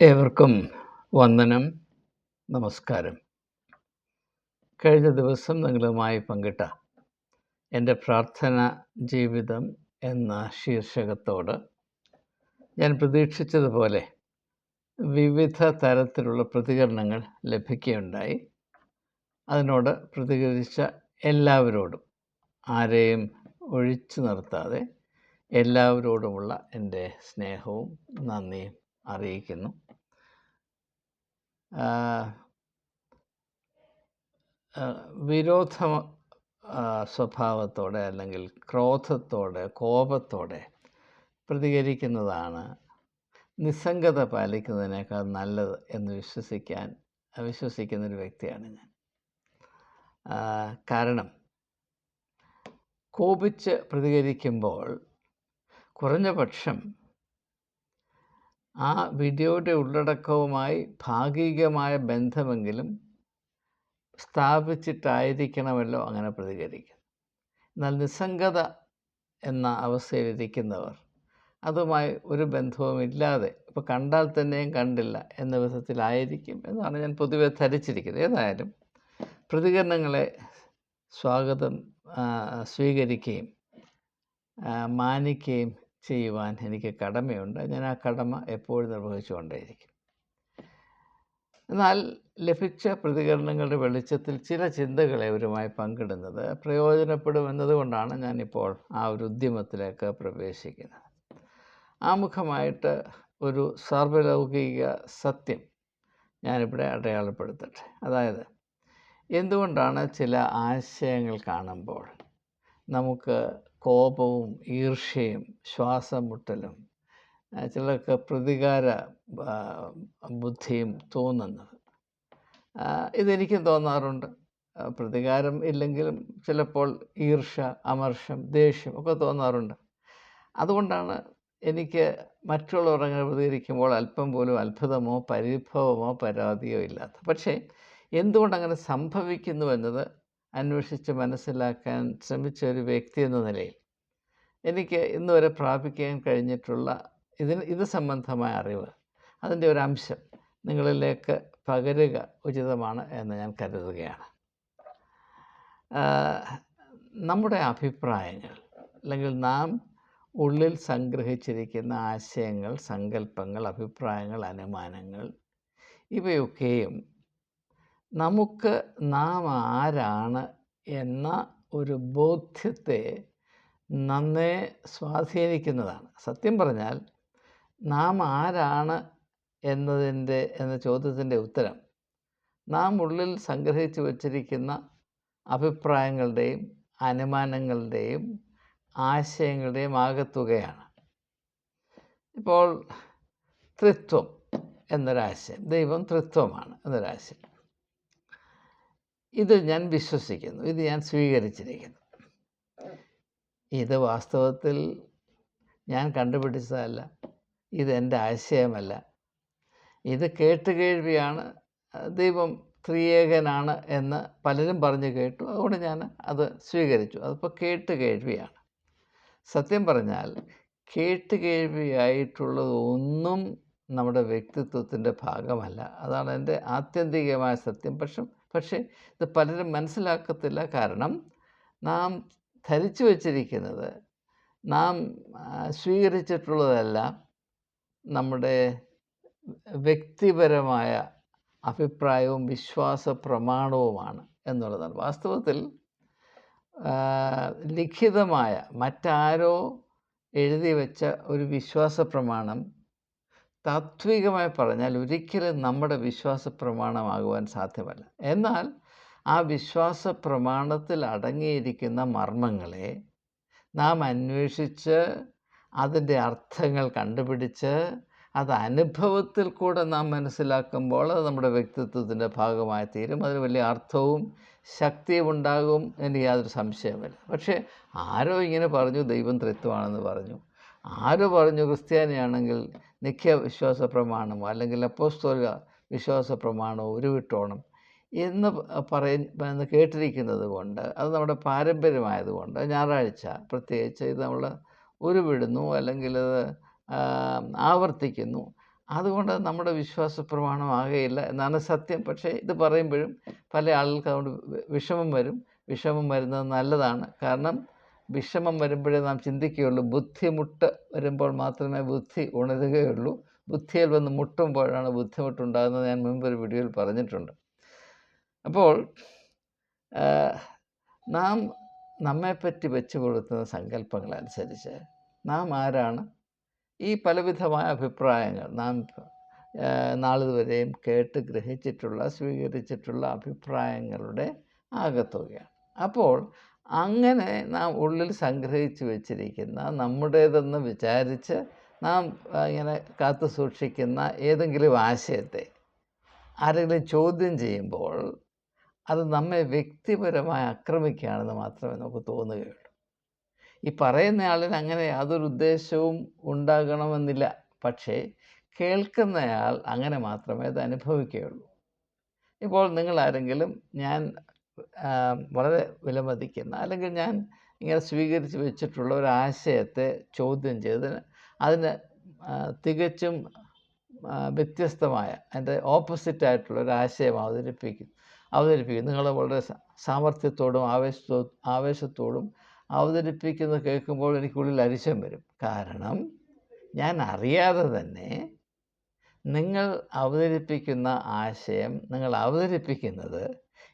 ഏവർക്കും വന്ദനം നമസ്കാരം. കഴിഞ്ഞ ദിവസം നിങ്ങളുമായി പങ്കിട്ട എന്റെ പ്രാർത്ഥന ജീവിതം എന്ന ശീർഷകത്തോട് ഞാൻ പ്രതീക്ഷിച്ചതുപോലെ വിവിധ തരത്തിലുള്ള പ്രതികരണങ്ങൾ ലഭിക്കുകയുണ്ടായി. അതിനോട് പ്രതികരിച്ച എല്ലാവരോടും ആരെയും ഒഴിച്ചു നിർത്താതെ എല്ലാവരോടുമുള്ള എന്റെ സ്നേഹവും നന്ദിയും അറിയിക്കുന്നു. വിരോധ സ്വഭാവത്തോടെ അല്ലെങ്കിൽ ക്രോധത്തോടെ കോപത്തോടെ പ്രതികരിക്കുന്നതാണ്. നിസ്സംഗത പാലിക്കുന്നതിനേക്കാൾ നല്ലത് എന്ന് വിശ്വസിക്കാൻ വിശ്വസിക്കുന്നൊരു വ്യക്തിയാണ് ഞാൻ. കാരണം കോപിച്ച് പ്രതികരിക്കുമ്പോൾ കുറഞ്ഞ പക്ഷം ആ വീഡിയോയുടെ ഉള്ളടക്കവുമായി ഭാഗികമായ ബന്ധമെങ്കിലും സ്ഥാപിച്ചിട്ടായിരിക്കണമല്ലോ അങ്ങനെ പ്രതികരിക്കുന്നത് എന്നാൽ നിസ്സംഗത എന്ന അവസ്ഥയിലിരിക്കുന്നവർ അതുമായി ഒരു ബന്ധവുമില്ലാതെ ഇപ്പോൾ കണ്ടാൽ തന്നെയും കണ്ടില്ല എന്ന വിധത്തിലായിരിക്കും എന്നാണ് ഞാൻ പൊതുവെ ധരിച്ചിരിക്കുന്നത്. ഏതായാലും പ്രതികരണങ്ങളെ സ്വാഗതം സ്വീകരിക്കുകയും മാനിക്കുകയും ചെയ്യുവാൻ എനിക്ക് കടമയുണ്ട്. ഞാൻ ആ കടമ എപ്പോഴും നിർവഹിച്ചുകൊണ്ടേയിരിക്കും. എന്നാൽ ലഭിച്ച പ്രതികരണങ്ങളുടെ വെളിച്ചത്തിൽ ചില ചിന്തകളെ അവരുമായി പങ്കിടുന്നത് പ്രയോജനപ്പെടുമെന്നതുകൊണ്ടാണ് ഞാനിപ്പോൾ ആ ഒരു ഉദ്യമത്തിലേക്ക് പ്രവേശിക്കുന്നത്. ആമുഖമായിട്ട് ഒരു സർവലൗകിക സത്യം ഞാനിവിടെ അടയാളപ്പെടുത്തട്ടെ. അതായത് എന്തുകൊണ്ടാണ് ചില ആശയങ്ങൾ കാണുമ്പോൾ നമുക്ക് കോപവും ഈർഷ്യയും ശ്വാസം മുട്ടലും ആ, ചിലർക്ക് പ്രതികാര ബുദ്ധിയും തോന്നുന്നത്. ഇതെനിക്കും തോന്നാറുണ്ട്. പ്രതികാരം ഇല്ലെങ്കിലും ചിലപ്പോൾ ഈർഷ അമർഷം ദേഷ്യം ഒക്കെ തോന്നാറുണ്ട്. അതുകൊണ്ടാണ് എനിക്ക് മറ്റുള്ളവർ അങ്ങനെ പ്രതികരിക്കുമ്പോൾ അല്പം പോലും അത്ഭുതമോ പരിഭവമോ പരാതിയോ ഇല്ലാത്ത പക്ഷേ എന്തുകൊണ്ട് അങ്ങനെ സംഭവിക്കുന്നു എന്നത് അന്വേഷിച്ച് മനസ്സിലാക്കാൻ ശ്രമിച്ച ഒരു വ്യക്തി എന്ന നിലയിൽ എനിക്ക് ഇന്ന് വരെ പ്രാപിക്കാൻ കഴിഞ്ഞിട്ടുള്ള ഇതിന് ഇത് സംബന്ധമായ അറിവ് അതിന്റെ ഒരു അംശം നിങ്ങളിലേക്ക് പകരുക ഉചിതമാണ് എന്ന് ഞാൻ കരുതുകയാണ്. നമ്മുടെ അഭിപ്രായങ്ങൾ അല്ലെങ്കിൽ നാം ഉള്ളിൽ സംഗ്രഹിച്ചിരിക്കുന്ന ആശയങ്ങൾ സങ്കല്പങ്ങൾ അഭിപ്രായങ്ങൾ അനുമാനങ്ങൾ ഇവയൊക്കെയും നമുക്ക് നാം ആരാണ് എന്ന ഒരു ബോധ്യത്തെ നന്നേ സ്വാധീനിക്കുന്നതാണ്. സത്യം പറഞ്ഞാൽ നാം ആരാണ് എന്നതിന്റെ എന്ന ചോദ്യത്തിന്റെ ഉത്തരം നാം ഉള്ളിൽ സംഗ്രഹിച്ചു വച്ചിരിക്കുന്ന അഭിപ്രായങ്ങളുടെയും അനുമാനങ്ങളുടെയും ആശയങ്ങളുടെയും ആകത്തുകയാണ്. ഇപ്പോൾ ത്രിത്വം എന്നൊരാശയം ദൈവം ത്രിത്വമാണ് എന്നൊരാശയം. ഇത് ഞാൻ വിശ്വസിക്കുന്നു. ഇത് ഞാൻ സ്വീകരിച്ചിരിക്കുന്നു. ഇത് വാസ്തവത്തിൽ ഞാൻ കണ്ടുപിടിച്ചതല്ല. ഇതെന്റെ ആശയമല്ല. ഇത് കേട്ടുകേഴ്വിയാണ് കേൾവിയാണ്. ദൈവം ത്രിയേകനാണ് എന്ന് പലരും പറഞ്ഞു കേട്ടു. അതുകൊണ്ട് ഞാൻ അത് സ്വീകരിച്ചു. അതിപ്പോൾ കേട്ട് കേൾവിയാണ്. സത്യം പറഞ്ഞാൽ കേട്ട് കേൾവിയായിട്ടുള്ളത് ഒന്നും നമ്മുടെ വ്യക്തിത്വത്തിന്റെ ഭാഗമല്ല. അതാണ് എന്റെ ആത്യന്തികമായ സത്യം. പക്ഷെ പക്ഷേ ഇത് പലരും മനസ്സിലാക്കത്തില്ല. കാരണം നാം ധരിച്ചു വച്ചിരിക്കുന്നത് നാം സ്വീകരിച്ചിട്ടുള്ളതെല്ലാം നമ്മുടെ വ്യക്തിപരമായ അഭിപ്രായവും വിശ്വാസ പ്രമാണവുമാണ് എന്നുള്ളതാണ്. വാസ്തവത്തിൽ ലിഖിതമായ മറ്റാരോ എഴുതി വെച്ച ഒരു വിശ്വാസ പ്രമാണം താത്വികമായി പറഞ്ഞാൽ ഒരിക്കലും നമ്മുടെ വിശ്വാസ പ്രമാണമാകുവാൻ സാധ്യമല്ല. എന്നാൽ ആ വിശ്വാസ പ്രമാണത്തിൽ അടങ്ങിയിരിക്കുന്ന മർമ്മങ്ങളെ നാം അന്വേഷിച്ച് അതിന്റെ അർത്ഥങ്ങൾ കണ്ടുപിടിച്ച് അത് അനുഭവത്തിൽ കൂടെ നാം മനസ്സിലാക്കുമ്പോൾ അത് നമ്മുടെ വ്യക്തിത്വത്തിന്റെ ഭാഗമായി തീരും. അതിന് വലിയ അർത്ഥവും ശക്തിയും ഉണ്ടാകും എന്ന് യാതൊരു സംശയമില്ല പക്ഷേ ആരോ ഇങ്ങനെ പറഞ്ഞു ദൈവം തൃത്വമാണെന്ന് പറഞ്ഞു. ആരോ പറഞ്ഞു ക്രിസ്ത്യാനിയാണെങ്കിൽ നിഖ്യ വിശ്വാസ പ്രമാണമോ അല്ലെങ്കിൽ അപ്പോസ്തോല വിശ്വാസ പ്രമാണമോ ഉരുവിട്ടോണം എന്ന് പറയുന്ന കേട്ടിരിക്കുന്നത് കൊണ്ട് അത് നമ്മുടെ പാരമ്പര്യമായതുകൊണ്ട് ഞായറാഴ്ച പ്രത്യേകിച്ച് ഇത് നമ്മൾ ഉരുവിടുന്നു അല്ലെങ്കിൽ അത് ആവർത്തിക്കുന്നു. അതുകൊണ്ട് നമ്മുടെ വിശ്വാസ പ്രമാണമാകുകയില്ല എന്നാണ് സത്യം. പക്ഷേ ഇത് പറയുമ്പോഴും പല ആളുകൾക്ക് അതുകൊണ്ട് വിഷമം വരും. വിഷമം വരുന്നത് നല്ലതാണ്. കാരണം വിഷമം വരുമ്പോഴേ നാം ചിന്തിക്കുകയുള്ളൂ. ബുദ്ധിമുട്ട് വരുമ്പോൾ മാത്രമേ ബുദ്ധി ഉണരുകയുള്ളൂ. ബുദ്ധിയിൽ വന്ന് മുട്ടുമ്പോഴാണ് ബുദ്ധിമുട്ടുണ്ടാകുന്നത്. ഞാൻ മുൻപൊരു വീഡിയോയിൽ പറഞ്ഞിട്ടുണ്ട്. അപ്പോൾ നാം നമ്മെപ്പറ്റി വെച്ച് കൊടുക്കുന്ന സങ്കല്പങ്ങളനുസരിച്ച് നാം ആരാണ്? ഈ പലവിധമായ അഭിപ്രായങ്ങൾ നാം നാളിതുവരെയും കേട്ട് ഗ്രഹിച്ചിട്ടുള്ള സ്വീകരിച്ചിട്ടുള്ള അഭിപ്രായങ്ങളുടെ ആകത്തുകയാണ്. അപ്പോൾ അങ്ങനെ നാം ഉള്ളിൽ സംഗ്രഹിച്ചു വെച്ചിരിക്കുന്ന നമ്മുടേതെന്ന് വിചാരിച്ച് നാം ഇങ്ങനെ കാത്തു സൂക്ഷിക്കുന്ന ഏതെങ്കിലും ആശയത്തെ ആരെങ്കിലും ചോദ്യം ചെയ്യുമ്പോൾ അത് നമ്മെ വ്യക്തിപരമായി ആക്രമിക്കുകയാണെന്ന് മാത്രമേ നമുക്ക് തോന്നുകയുള്ളൂ. ഈ പറയുന്നയാളിന് അങ്ങനെ യാതൊരു ഉദ്ദേശവും ഉണ്ടാകണമെന്നില്ല. പക്ഷേ കേൾക്കുന്നയാൾ അങ്ങനെ മാത്രമേ അത് അനുഭവിക്കുകയുള്ളൂ. ഇപ്പോൾ നിങ്ങൾ ആരെങ്കിലും ഞാൻ വളരെ വിലമതിക്കുന്ന അല്ലെങ്കിൽ ഞാൻ ഇങ്ങനെ സ്വീകരിച്ച് വെച്ചിട്ടുള്ള ഒരു ആശയത്തെ ചോദ്യം ചെയ്ത് അതിന് തികച്ചും വ്യത്യസ്തമായ അതിന്റെ ഓപ്പോസിറ്റായിട്ടുള്ള ഒരു ആശയം അവതരിപ്പിക്കും അവതരിപ്പിക്കും. നിങ്ങൾ വളരെ സാമർഥ്യത്തോടും ആവേശത്തോ ആവേശത്തോടും അവതരിപ്പിക്കുന്നത് കേൾക്കുമ്പോൾ എനിക്കുള്ളിൽ അരിശം വരും. കാരണം ഞാൻ അറിയാതെ തന്നെ നിങ്ങൾ അവതരിപ്പിക്കുന്ന ആശയം നിങ്ങൾ അവതരിപ്പിക്കുന്നത്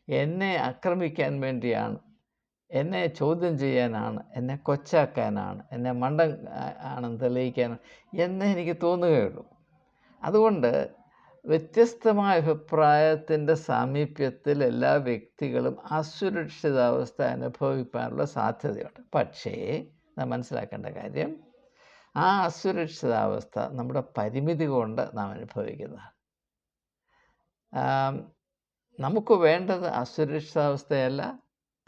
എന്നെ ആക്രമിക്കാൻ വേണ്ടിയാണ്. എന്നെ ചോദ്യം ചെയ്യാനാണ്. എന്നെ കൊച്ചാക്കാനാണ്. എന്നെ മണ്ടൻ ആണെന്ന് തെളിയിക്കാനാണ്. എന്നേ എനിക്ക് തോന്നുകയുള്ളൂ. അതുകൊണ്ട് വ്യത്യസ്തമായ അഭിപ്രായത്തിന്റെ സാമീപ്യത്തിൽ എല്ലാ വ്യക്തികളും അസുരക്ഷിതാവസ്ഥ അനുഭവിക്കാനുള്ള സാധ്യതയുണ്ട്. പക്ഷേ നാം മനസ്സിലാക്കേണ്ട കാര്യം ആ അസുരക്ഷിതാവസ്ഥ നമ്മുടെ പരിമിതി കൊണ്ട് നാം അനുഭവിക്കുന്നതാണ്. നമുക്ക് വേണ്ടത് അസുരക്ഷിതാവസ്ഥയല്ല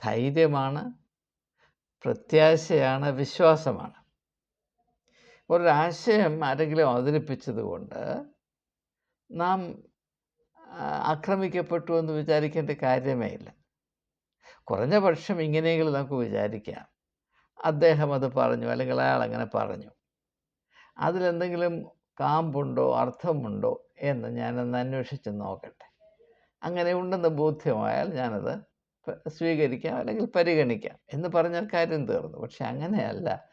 ധൈര്യമാണ് പ്രത്യാശയാണ് വിശ്വാസമാണ്. ഒരാശയം ആരെങ്കിലും അവതരിപ്പിച്ചതുകൊണ്ട് നാം ആക്രമിക്കപ്പെട്ടു എന്ന് വിചാരിക്കേണ്ട കാര്യമേ ഇല്ല. കുറഞ്ഞ പക്ഷം ഇങ്ങനെയെങ്കിലും നമുക്ക് വിചാരിക്കാം. അദ്ദേഹം അത് പറഞ്ഞു അല്ലെങ്കിൽ അയാൾ അങ്ങനെ പറഞ്ഞു. അതിലെന്തെങ്കിലും കാമ്പുണ്ടോ അർത്ഥമുണ്ടോ എന്ന് ഞാനൊന്ന് അന്വേഷിച്ച് നോക്കട്ടെ. അങ്ങനെ ഉണ്ടെന്ന് ബോധ്യമായാൽ ഞാനത് സ്വീകരിക്കാം അല്ലെങ്കിൽ പരിഗണിക്കാം എന്ന് പറഞ്ഞാൽ കാര്യം തീർന്നു. പക്ഷെ അങ്ങനെയല്ല.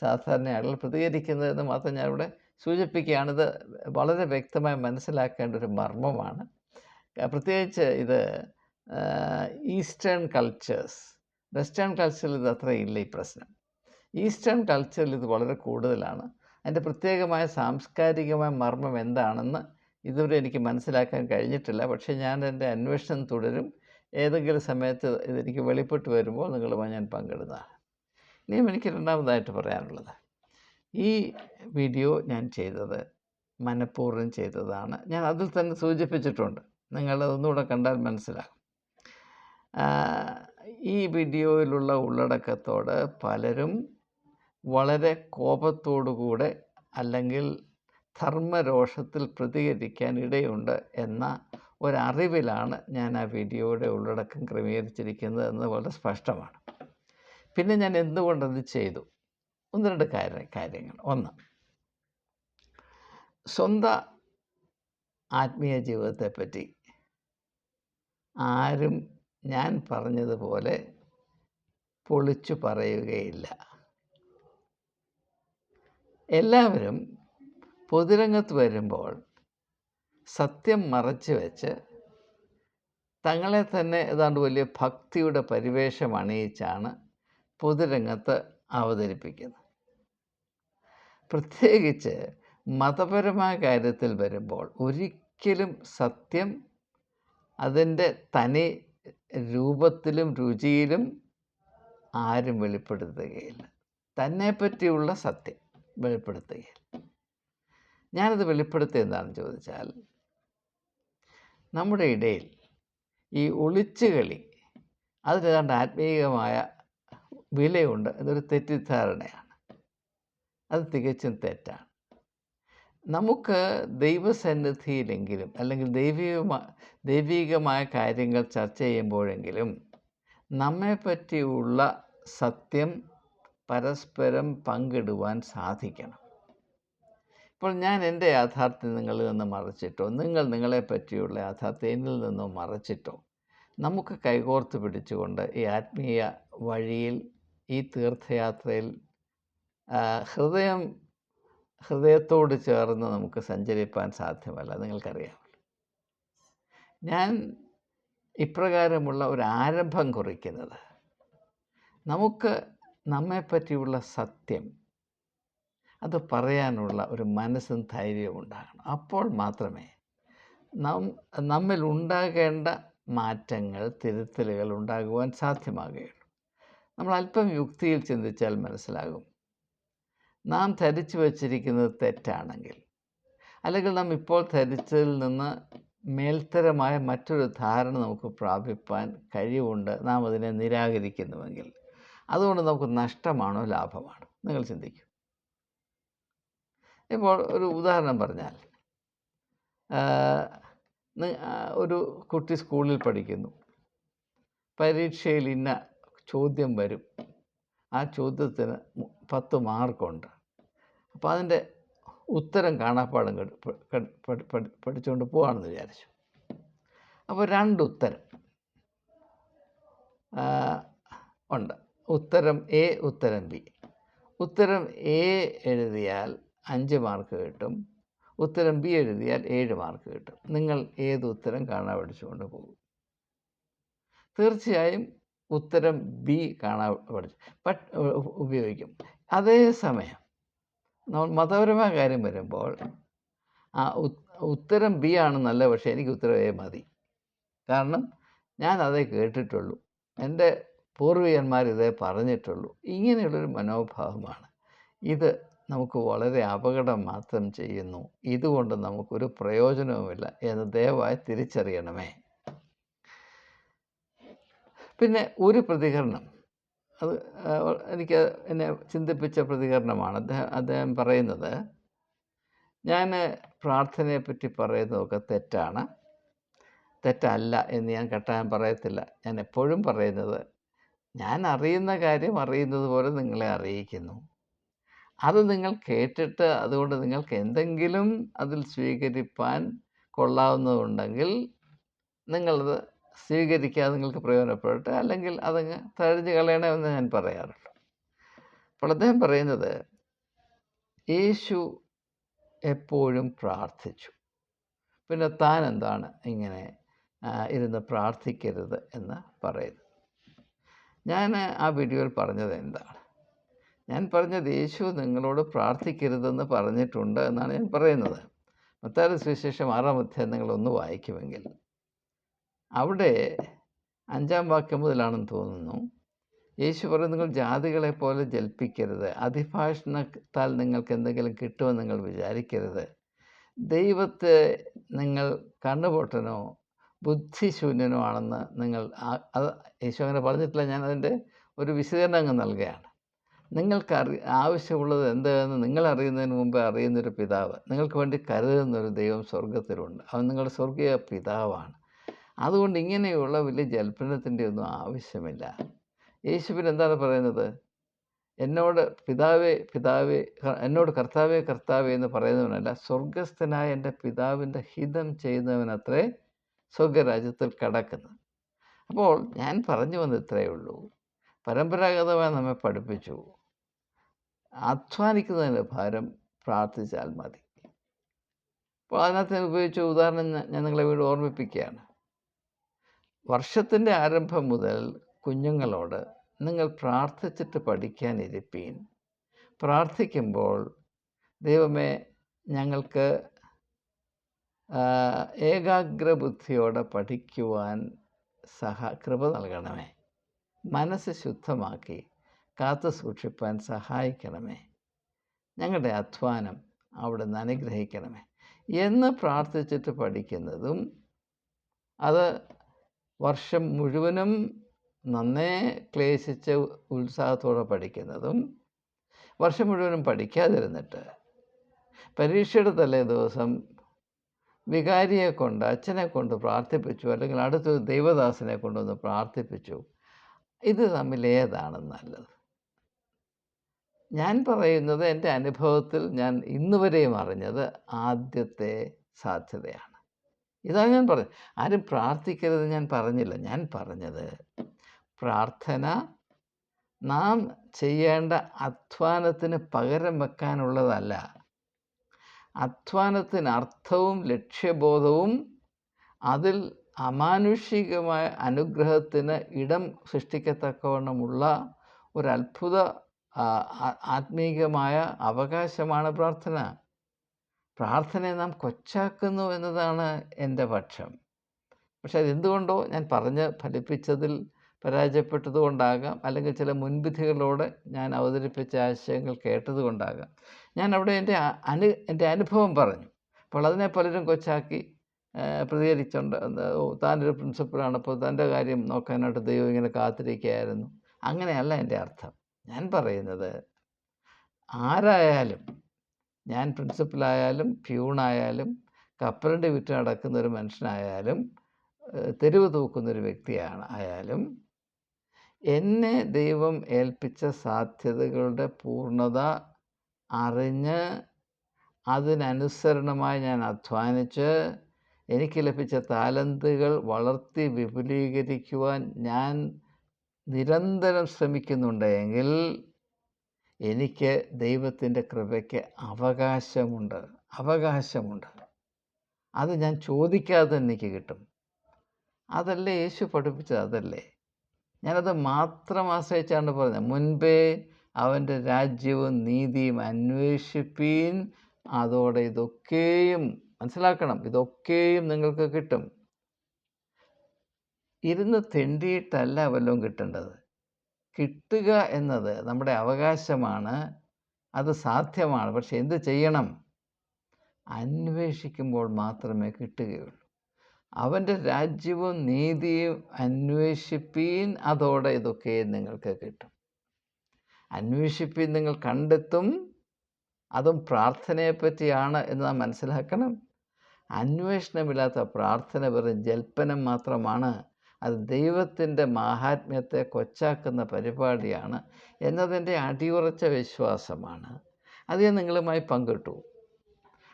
സാധാരണ ആളുകൾ പ്രതികരിക്കുന്നതെന്ന് മാത്രം ഞാനിവിടെ സൂചിപ്പിക്കുകയാണിത് വളരെ വ്യക്തമായി മനസ്സിലാക്കേണ്ട ഒരു മർമ്മമാണ്. പ്രത്യേകിച്ച് ഇത് ഈസ്റ്റേൺ കൾച്ചേഴ്സ്. വെസ്റ്റേൺ കൾച്ചറിൽ ഇത് അത്ര ഇല്ല ഈ പ്രശ്നം. ഈസ്റ്റേൺ കൾച്ചറിൽ ഇത് വളരെ കൂടുതലാണ്. അതിന്റെ പ്രത്യേകമായ സാംസ്കാരികമായ മർമ്മം എന്താണെന്ന് ഇതുവരെ എനിക്ക് മനസ്സിലാക്കാൻ കഴിഞ്ഞിട്ടില്ല. പക്ഷേ ഞാൻ എന്റെ അന്വേഷണം തുടരും. ഏതെങ്കിലും സമയത്ത് ഇതെനിക്ക് വെളിപ്പെട്ട് വരുമ്പോൾ നിങ്ങളുമായി ഞാൻ പങ്കിടുന്നതാണ്. ഇനിയും എനിക്ക് രണ്ടാമതായിട്ട് പറയാനുള്ളത്. ഈ വീഡിയോ ഞാൻ ചെയ്തത് മനഃപൂർവം ചെയ്തതാണ്. ഞാൻ അതിൽ തന്നെ സൂചിപ്പിച്ചിട്ടുണ്ട്. നിങ്ങളതൊന്നുകൂടെ കണ്ടാൽ മനസ്സിലാകും. ഈ വീഡിയോയിലുള്ള ഉള്ളടക്കത്തോട് പലരും വളരെ കോപത്തോടുകൂടെ അല്ലെങ്കിൽ ധർമ്മരോഷത്തിൽ പ്രതികരിക്കാൻ ഇടയുണ്ട് എന്ന ഒരറിവിലാണ് ഞാൻ ആ വീഡിയോയുടെ ഉള്ളടക്കം ക്രമീകരിച്ചിരിക്കുന്നത് എന്ന് വളരെ സ്പഷ്ടമാണ്. പിന്നെ ഞാൻ എന്തുകൊണ്ടത് ചെയ്തു? ഒന്ന് രണ്ട് കാര്യ കാര്യങ്ങൾ. ഒന്ന് സ്വന്ത ആത്മീയ ജീവിതത്തെപ്പറ്റി ആരും ഞാൻ പറഞ്ഞതുപോലെ പൊളിച്ചു പറയുകയില്ല. എല്ലാവരും പൊതുരംഗത്ത് വരുമ്പോൾ സത്യം മറച്ചു വെച്ച് തങ്ങളെ തന്നെ ഏതാണ്ട് വലിയ ഭക്തിയുടെ പരിവേഷം അണിയിച്ചാണ് പൊതുരംഗത്ത് അവതരിപ്പിക്കുന്നത്. പ്രത്യേകിച്ച് മതപരമായ കാര്യത്തിൽ വരുമ്പോൾ ഒരിക്കലും സത്യം അതിന്റെ തനി രൂപത്തിലും രുചിയിലും ആരും വെളിപ്പെടുത്തുകയില്ല. തന്നെ പറ്റിയുള്ള സത്യം വെളിപ്പെടുത്തുകയില്ല. ഞാനത് വെളിപ്പെടുത്തിയ എന്താണെന്ന് ചോദിച്ചാൽ നമ്മുടെ ഇടയിൽ ഈ ഒളിച്ചുകളി അതിലേതാണ്ട് ആത്മീയമായ വിലയുണ്ട് അതൊരു തെറ്റിദ്ധാരണയാണ്. അത് തികച്ചും തെറ്റാണ്. നമുക്ക് ദൈവസന്നിധിയിലെങ്കിലും അല്ലെങ്കിൽ ദൈവികമായ ദൈവികമായ കാര്യങ്ങൾ ചർച്ച ചെയ്യുമ്പോഴെങ്കിലും നമ്മെപ്പറ്റിയുള്ള സത്യം പരസ്പരം പങ്കിടുവാൻ സാധിക്കണം. അപ്പോൾ ഞാൻ എന്റെ യാഥാർത്ഥ്യം നിങ്ങളിൽ നിന്ന് മറച്ചിട്ടോ നിങ്ങൾ നിങ്ങളെ പറ്റിയുള്ള യാഥാർത്ഥ്യം എന്നിൽ നിന്നോ മറച്ചിട്ടോ. നമുക്ക് കൈകോർത്ത് പിടിച്ചുകൊണ്ട് ഈ ആത്മീയ വഴിയിൽ ഈ തീർത്ഥയാത്രയിൽ ഹൃദയം ഹൃദയത്തോട് ചേർന്ന് നമുക്ക് സഞ്ചരിപ്പാൻ സാധ്യമല്ല. നിങ്ങൾക്കറിയാം. ഞാൻ ഇപ്രകാരമുള്ള ഒരു ആരംഭം കുറിക്കുന്നത്. നമുക്ക് നമ്മെപ്പറ്റിയുള്ള സത്യം അത് പറയാനുള്ള ഒരു മനസ്സും ധൈര്യവും ഉണ്ടാകണം. അപ്പോൾ മാത്രമേ നാം നമ്മിൽ ഉണ്ടാകേണ്ട മാറ്റങ്ങൾ തിരുത്തലുകൾ ഉണ്ടാകുവാൻ സാധ്യമാകുകയുള്ളൂ. നമ്മൾ അല്പം യുക്തിയിൽ ചിന്തിച്ചാൽ മനസ്സിലാകും. നാം ധരിച്ചു വച്ചിരിക്കുന്നത് തെറ്റാണെങ്കിൽ അല്ലെങ്കിൽ നാം ഇപ്പോൾ ധരിച്ചതിൽ നിന്ന് മേൽത്തരമായ മറ്റൊരു ധാരണ നമുക്ക് പ്രാപിപ്പാൻ കഴിവുണ്ട്. നാം അതിനെ നിരാകരിക്കുന്നുവെങ്കിൽ അതുകൊണ്ട് നമുക്ക് നഷ്ടമാണോ ലാഭമാണോ? നിങ്ങൾ ചിന്തിക്കും. ഇപ്പോൾ ഒരു ഉദാഹരണം പറഞ്ഞാൽ ഒരു കുട്ടി സ്കൂളിൽ പഠിക്കുന്നു. പരീക്ഷയിൽ ഇന്ന ചോദ്യം വരും. ആ ചോദ്യത്തിന് പത്ത് മാർക്കുണ്ട്. അപ്പോൾ അതിന്റെ ഉത്തരം കാണാപ്പാടം പഠിച്ചുകൊണ്ട് പോവാണെന്ന് വിചാരിച്ചു. അപ്പോൾ രണ്ട് ഉത്തരം ഉണ്ട്. ഉത്തരം എ ഉത്തരം ബി ഉത്തരം എ എഴുതിയാൽ അഞ്ച് മാർക്ക് കിട്ടും. ഉത്തരം ബി എഴുതിയാൽ ഏഴ് മാർക്ക് കിട്ടും. നിങ്ങൾ ഏത് ഉത്തരം കാണാൻ പഠിച്ചുകൊണ്ട് പോകും? തീർച്ചയായും ഉത്തരം ബി കാണാൻ പഠിച്ചു പട്ട് ഉപയോഗിക്കും. അതേസമയം നമ്മൾ മതപരമായ കാര്യം വരുമ്പോൾ ആ ഉത്തരം ബി ആണ് നല്ല പക്ഷേ എനിക്ക് ഉത്തരം എ മതി. കാരണം ഞാൻ അതേ കേട്ടിട്ടുള്ളൂ. എന്റെ പൂർവികന്മാർ ഇതേ പറഞ്ഞിട്ടുള്ളൂ. ഇങ്ങനെയുള്ളൊരു മനോഭാവമാണ്. ഇത് നമുക്ക് വളരെ അപകടം മാത്രം ചെയ്യുന്നു. ഇതുകൊണ്ട് നമുക്കൊരു പ്രയോജനവുമില്ല എന്ന് ദയവായി തിരിച്ചറിയണമേ. പിന്നെ ഒരു പ്രതികരണം. അത് എനിക്ക് എന്നെ ചിന്തിപ്പിച്ച പ്രതികരണമാണ്. അദ്ദേഹം അദ്ദേഹം പറയുന്നത് ഞാൻ പ്രാർത്ഥനയെപ്പറ്റി പറയുന്നതൊക്കെ തെറ്റാണ്. തെറ്റല്ല എന്ന് ഞാൻ കെട്ടാൻ പറയത്തില്ല. ഞാൻ എപ്പോഴും പറയുന്നത് ഞാൻ അറിയുന്ന കാര്യം അറിയുന്നത് പോലെ നിങ്ങളെ അറിയിക്കുന്നു. അത് നിങ്ങൾ കേട്ടിട്ട് അതുകൊണ്ട് നിങ്ങൾക്ക് എന്തെങ്കിലും അതിൽ സ്വീകരിപ്പാൻ കൊള്ളാവുന്നതുണ്ടെങ്കിൽ നിങ്ങളത് സ്വീകരിക്കാതെ നിങ്ങൾക്ക് പ്രയോജനപ്പെടട്ടെ അല്ലെങ്കിൽ അതങ്ങ് തഴഞ്ഞു കളയണമെന്ന് ഞാൻ പറയാറുള്ളൂ അപ്പോൾ അദ്ദേഹം പറയുന്നത് യേശു എപ്പോഴും പ്രാർത്ഥിച്ചു. പിന്നെ താൻ എന്താണ് ഇങ്ങനെ ഇരുന്ന് പ്രാർത്ഥിക്കരുത് എന്ന് പറയുന്നത്? ഞാൻ ആ വീഡിയോയിൽ പറഞ്ഞത് എന്താണ്? ഞാൻ പറഞ്ഞത് യേശു നിങ്ങളോട് പ്രാർത്ഥിക്കരുതെന്ന് പറഞ്ഞിട്ടുണ്ട് എന്നാണ് ഞാൻ പറയുന്നത്. മത്താല സുവിശേഷം ആറാം അധ്യായം നിങ്ങളൊന്ന് വായിക്കുമെങ്കിൽ. അവിടെ അഞ്ചാം വാക്യം മുതലാണെന്ന് തോന്നുന്നു. യേശു പറയും നിങ്ങൾ ജാതികളെ പോലെ ജൽപ്പിക്കരുത്. അതിഭാഷണത്താൽ നിങ്ങൾക്ക് എന്തെങ്കിലും കിട്ടുമെന്ന് നിങ്ങൾ വിചാരിക്കരുത്. ദൈവത്തെ നിങ്ങൾ കണ്ണുപൊട്ടനോ ബുദ്ധിശൂന്യനോ ആണെന്ന് നിങ്ങൾ അത് യേശു അങ്ങനെ പറഞ്ഞിട്ടില്ല. ഞാൻ അതിന്റെ ഒരു വിശദീകരണം അങ്ങ് നൽകുകയാണ്. നിങ്ങൾക്ക് അറി ആവശ്യമുള്ളത് എന്താണെന്ന് നിങ്ങൾ അറിയുന്നതിന് മുമ്പേ അറിയുന്നൊരു പിതാവ്. നിങ്ങൾക്ക് വേണ്ടി കരുതുന്നൊരു ദൈവം സ്വർഗത്തിലുണ്ട് അവൻ നിങ്ങളുടെ സ്വർഗീയ പിതാവാണ്. അതുകൊണ്ട് ഇങ്ങനെയുള്ള വലിയ ജൽപ്പനത്തിന്റെ ഒന്നും ആവശ്യമില്ല. യേശുവിൻ എന്താണ് പറയുന്നത്? എന്നോട് പിതാവേ പിതാവേ എന്നോട് കർത്താവേ കർത്താവേ എന്ന് പറയുന്നവനല്ല സ്വർഗസ്ഥനായ എന്റെ പിതാവിന്റെ ഹിതം ചെയ്യുന്നവനത്രേ സ്വർഗരാജ്യത്തിൽ കടക്കുന്നത് അപ്പോൾ ഞാൻ പറഞ്ഞു വന്നത് ഇത്രയേ ഉള്ളൂ. പരമ്പരാഗതമായി നമ്മെ പഠിപ്പിച്ചു. അധ്വാനിക്കുന്നതിന്റെ ഭാരം പ്രാർത്ഥിച്ചാൽ മതി. അപ്പോൾ അതിനകത്ത് ഉപയോഗിച്ച ഉദാഹരണം ഞാൻ നിങ്ങളെ വീട് ഓർമ്മിപ്പിക്കുകയാണ്. വർഷത്തിന്റെ ആരംഭം മുതൽ കുഞ്ഞുങ്ങളോട് നിങ്ങൾ പ്രാർത്ഥിച്ചിട്ട് പഠിക്കാനിരിപ്പീൻ പ്രാർത്ഥിക്കുമ്പോൾ ദൈവമേ ഞങ്ങൾക്ക് ഏകാഗ്ര ബുദ്ധിയോടെ പഠിക്കുവാൻ സഹ കൃപ നൽകണമേ. മനസ്സ് ശുദ്ധമാക്കി കാത്തു സൂക്ഷിപ്പാൻ സഹായിക്കണമേ. ഞങ്ങളുടെ അധ്വാനം അവിടെ നിന്ന് അനുഗ്രഹിക്കണമേ. എന്ന് പ്രാർത്ഥിച്ചിട്ട് പഠിക്കുന്നതും അത് വർഷം മുഴുവനും നന്നേ ക്ലേശിച്ച് ഉത്സാഹത്തോടെ പഠിക്കുന്നതും വർഷം മുഴുവനും പഠിക്കാതിരുന്നിട്ട് പരീക്ഷയുടെ തലേ ദിവസം വികാരിയെ കൊണ്ട് അച്ഛനെ കൊണ്ട് പ്രാർത്ഥിപ്പിച്ചു അല്ലെങ്കിൽ അടുത്തൊരു ദൈവദാസനെ കൊണ്ടൊന്ന് പ്രാർത്ഥിപ്പിച്ചു. ഇത് തമ്മിൽ ഏതാണ് നല്ലത്? ഞാൻ പറയുന്നത് എന്റെ അനുഭവത്തിൽ ഞാൻ ഇന്ന് വരെയും അറിഞ്ഞത് ആദ്യത്തെ സാധ്യതയാണ്. ഇതാണ് ഞാൻ പറഞ്ഞത് ആരും പ്രാർത്ഥിക്കരുത് ഞാൻ പറഞ്ഞില്ല. ഞാൻ പറഞ്ഞത് പ്രാർത്ഥന നാം ചെയ്യേണ്ട അധ്വാനത്തിന് പകരം വെക്കാനുള്ളതല്ല. അധ്വാനത്തിന് അർത്ഥവും ലക്ഷ്യബോധവും അതിൽ അമാനുഷികമായ അനുഗ്രഹത്തിന് ഇടം സൃഷ്ടിക്കത്തക്കവണ്ണമുള്ള ഒരു അത്ഭുത ആത്മീകമായ അവകാശമാണ് പ്രാർത്ഥന. പ്രാർത്ഥനയെ നാം കൊച്ചാക്കുന്നു എന്നതാണ് എന്റെ പക്ഷം. പക്ഷെ അതെന്തുകൊണ്ടോ ഞാൻ പറഞ്ഞ് ഫലിപ്പിച്ചതിൽ പരാജയപ്പെട്ടതുകൊണ്ടാകാം അല്ലെങ്കിൽ ചില മുൻവിധികളോടെ ഞാൻ അവതരിപ്പിച്ച ആശയങ്ങൾ കേട്ടതുകൊണ്ടാകാം. ഞാൻ അവിടെ എന്റെ അനു എന്റെ അനുഭവം പറഞ്ഞു. അപ്പോൾ അതിനെ പലരും കൊച്ചാക്കി പ്രതികരിച്ചുണ്ട് താനൊരു പ്രിൻസിപ്പളാണ് അപ്പോൾ തന്റെ കാര്യം നോക്കാനായിട്ട് ദൈവം ഇങ്ങനെ കാത്തിരിക്കുകയായിരുന്നു. അങ്ങനെയല്ല എന്റെ അർത്ഥം. ഞാൻ പറയുന്നത് ആരായാലും ഞാൻ പ്രിൻസിപ്പലായാലും പ്യൂണായാലും കപ്പലിന്റെ വിറ്റ് നടക്കുന്ന ഒരു മനുഷ്യനായാലും തെരുവ് തൂക്കുന്നൊരു വ്യക്തിയാണ് ആയാലും എന്നെ ദൈവം ഏൽപ്പിച്ച സാധ്യതകളുടെ പൂർണത അറിഞ്ഞ് അതിനനുസരണമായി ഞാൻ അധ്വാനിച്ച് എനിക്ക് ലഭിച്ച താലന്തുകൾ വളർത്തി വിപുലീകരിക്കുവാൻ ഞാൻ നിരന്തരം ശ്രമിക്കുന്നുണ്ടെങ്കിൽ എനിക്ക് ദൈവത്തിന്റെ കൃപയ്ക്ക് അവകാശമുണ്ട്. അവകാശമുണ്ട്. അത് ഞാൻ ചോദിക്കാതെ എനിക്ക് കിട്ടും. അതല്ലേ യേശു പഠിപ്പിച്ചത്? അതല്ലേ. ഞാനത് മാത്രം ആശ്രയിച്ചാണ് പറഞ്ഞത്. മുൻപേ അവന്റെ രാജ്യവും നീതിയും അന്വേഷിപ്പീൻ അതോടെ ഇതൊക്കെയും മനസ്സിലാക്കണം. ഇതൊക്കെയും നിങ്ങൾക്ക് കിട്ടും. ഇരുന്ന് തെണ്ടിയിട്ടല്ല വല്ലതും കിട്ടേണ്ടത്. കിട്ടുക എന്നത് നമ്മുടെ അവകാശമാണ് അത് സാധ്യമാണ് പക്ഷെ എന്ത് ചെയ്യണം? അന്വേഷിക്കുമ്പോൾ മാത്രമേ കിട്ടുകയുള്ളൂ. അവന്റെ രാജ്യവും നീതിയും അന്വേഷിപ്പീൻ അതോടെ ഇതൊക്കെ നിങ്ങൾക്ക് കിട്ടും. അന്വേഷിപ്പീൻ നിങ്ങൾ കണ്ടെത്തും അതും പ്രാർത്ഥനയെ പറ്റിയാണ് എന്ന് നാം മനസ്സിലാക്കണം. അന്വേഷണമില്ലാത്ത പ്രാർത്ഥന വെറും ജൽപ്പനം മാത്രമാണ് അത് ദൈവത്തിന്റെ മാഹാത്മ്യത്തെ കൊച്ചാക്കുന്ന പരിപാടിയാണ് എന്നതിന്റെ അടിയുറച്ച വിശ്വാസമാണ്. അത് ഞാൻ നിങ്ങളുമായി പങ്കിട്ടു.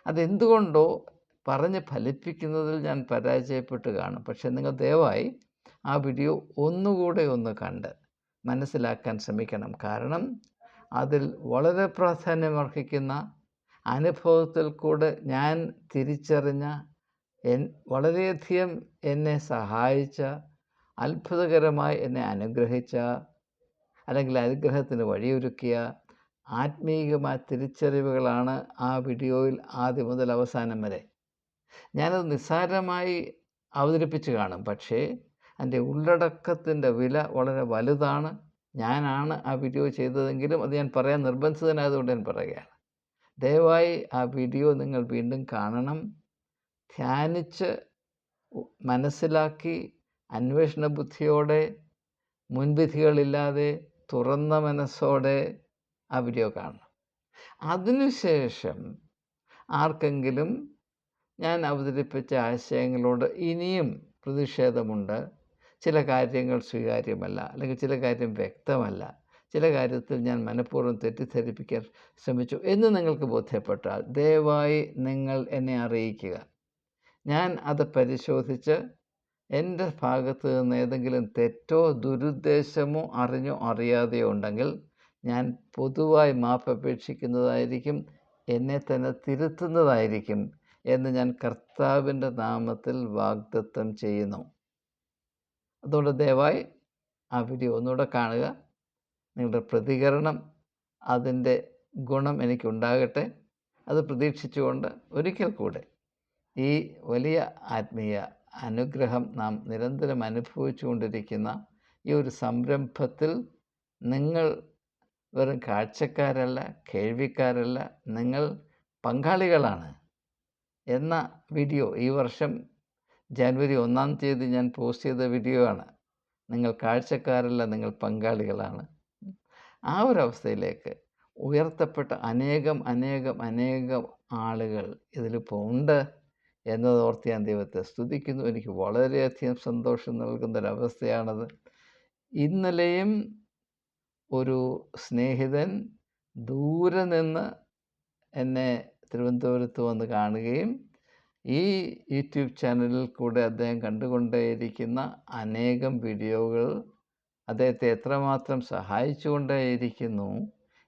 അതെന്തുകൊണ്ടോ പറഞ്ഞ് ഫലിപ്പിക്കുന്നതിൽ ഞാൻ പരാജയപ്പെട്ട് കാണും. പക്ഷേ നിങ്ങൾ ദയവായി ആ വീഡിയോ ഒന്നുകൂടെ ഒന്ന് കണ്ട് മനസ്സിലാക്കാൻ ശ്രമിക്കണം. കാരണം അതിൽ വളരെ പ്രാധാന്യമർഹിക്കുന്ന അനുഭവത്തിൽ കൂടെ ഞാൻ തിരിച്ചറിഞ്ഞ എൻ വളരെയധികം എന്നെ സഹായിച്ച അത്ഭുതകരമായി എന്നെ അനുഗ്രഹിച്ച അല്ലെങ്കിൽ അനുഗ്രഹത്തിന് വഴിയൊരുക്കിയ ആത്മീയമായ തിരിച്ചറിവുകളാണ് ആ വീഡിയോയിൽ ആദ്യം മുതൽ അവസാനം വരെ. ഞാനത് നിസ്സാരമായി അവതരിപ്പിച്ച് കാണും. പക്ഷേ എന്റെ ഉള്ളടക്കത്തിന്റെ വില വളരെ വലുതാണ്. ഞാനാണ് ആ വീഡിയോ ചെയ്തതെങ്കിലും അത് ഞാൻ പറയാൻ നിർബന്ധിതനായതുകൊണ്ട് ഞാൻ പറയുകയാണ്. ദയവായി ആ വീഡിയോ നിങ്ങൾ വീണ്ടും കാണണം. ധ്യാനിച്ച് മനസ്സിലാക്കി അന്വേഷണ ബുദ്ധിയോടെ മുൻവിധികളില്ലാതെ തുറന്ന മനസ്സോടെ ആ വീഡിയോ കാണണം. അതിനുശേഷം ആർക്കെങ്കിലും ഞാൻ അവതരിപ്പിച്ച ആശയങ്ങളോട് ഇനിയും പ്രതിഷേധമുണ്ട്. ചില കാര്യങ്ങൾ സ്വീകാര്യമല്ല അല്ലെങ്കിൽ ചില കാര്യം വ്യക്തമല്ല. ചില കാര്യത്തിൽ ഞാൻ മനഃപൂർവം തെറ്റിദ്ധരിപ്പിക്കാൻ ശ്രമിച്ചു എന്ന് നിങ്ങൾക്ക് ബോധ്യപ്പെട്ടാൽ ദയവായി നിങ്ങൾ എന്നെ അറിയിക്കുക. ഞാൻ അത് പരിശോധിച്ച് എന്റെ ഭാഗത്ത് നിന്ന് ഏതെങ്കിലും തെറ്റോ ദുരുദ്ദേശമോ അറിഞ്ഞോ അറിയാതെയോ ഉണ്ടെങ്കിൽ ഞാൻ പൊതുവായി മാപ്പപേക്ഷിക്കുന്നതായിരിക്കും എന്നെ തന്നെ തിരുത്തുന്നതായിരിക്കും എന്ന് ഞാൻ കർത്താവിന്റെ നാമത്തിൽ വാഗ്ദത്തം ചെയ്യുന്നു. അതുകൊണ്ട് ദയവായി ആ വീഡിയോ ഒന്നുകൂടെ കാണുക. നിങ്ങളുടെ പ്രതികരണം അതിന്റെ ഗുണം എനിക്കുണ്ടാകട്ടെ. അത് പ്രതീക്ഷിച്ചുകൊണ്ട് ഒരിക്കൽ കൂടെ ഈ വലിയ ആത്മീയ അനുഗ്രഹം നാം നിരന്തരം അനുഭവിച്ചുകൊണ്ടിരിക്കുന്ന ഈ ഒരു സംരംഭത്തിൽ നിങ്ങൾ വെറും കാഴ്ചക്കാരല്ല കേൾവിക്കാരല്ല നിങ്ങൾ പങ്കാളികളാണ്. എന്ന വീഡിയോ ഈ വർഷം ജനുവരി ഒന്നാം തീയതി ഞാൻ പോസ്റ്റ് ചെയ്ത വീഡിയോ ആണ്. നിങ്ങൾ കാഴ്ചക്കാരല്ല നിങ്ങൾ പങ്കാളികളാണ്. ആ ഒരു അവസ്ഥയിലേക്ക് ഉയർത്തപ്പെട്ട അനേകം അനേകം അനേകം ആളുകൾ ഇതിലിപ്പോൾ ഉണ്ട് എന്നതോർത്ത് ഞാൻ ദൈവത്തെ സ്തുതിക്കുന്നു. എനിക്ക് വളരെയധികം സന്തോഷം നൽകുന്ന നൽകുന്നൊരവസ്ഥയാണത്. ഇന്നലെയും ഒരു സ്നേഹിതൻ ദൂരെ നിന്ന് എന്നെ തിരുവനന്തപുരത്ത് വന്ന് കാണുകയും ഈ യൂട്യൂബ് ചാനലിൽ കൂടെ അദ്ദേഹം കണ്ടുകൊണ്ടേയിരിക്കുന്ന അനേകം വീഡിയോകൾ അദ്ദേഹത്തെ എത്രമാത്രം സഹായിച്ചുകൊണ്ടേയിരിക്കുന്നു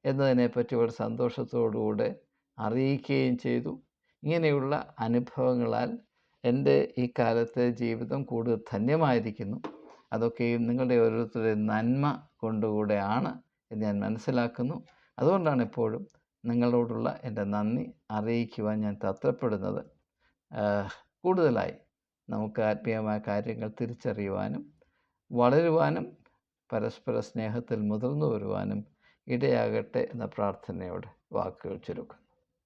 എന്നതിനെപ്പറ്റി വളരെ സന്തോഷത്തോടുകൂടെ അറിയിക്കുകയും ചെയ്തു. ഇങ്ങനെയുള്ള അനുഭവങ്ങളാൽ എന്റെ ഈ കാലത്തെ ജീവിതം കൂടുതൽ ധന്യമായിരിക്കുന്നു. അതൊക്കെയും നിങ്ങളുടെ ഓരോരുത്തരുടെ നന്മ കൊണ്ടുകൂടെയാണ് എന്ന് ഞാൻ മനസ്സിലാക്കുന്നു. അതുകൊണ്ടാണ് എപ്പോഴും നിങ്ങളോടുള്ള എന്റെ നന്ദി അറിയിക്കുവാൻ ഞാൻ തത്രപ്പെടുന്നത്. കൂടുതലായി നമുക്ക് ആത്മീയമായ കാര്യങ്ങൾ തിരിച്ചറിയുവാനും വളരുവാനും പരസ്പര സ്നേഹത്തിൽ മുതിർന്നു വരുവാനും ഇടയാകട്ടെ എന്ന പ്രാർത്ഥനയോടെ വാക്കുകൾ ചുരുക്കും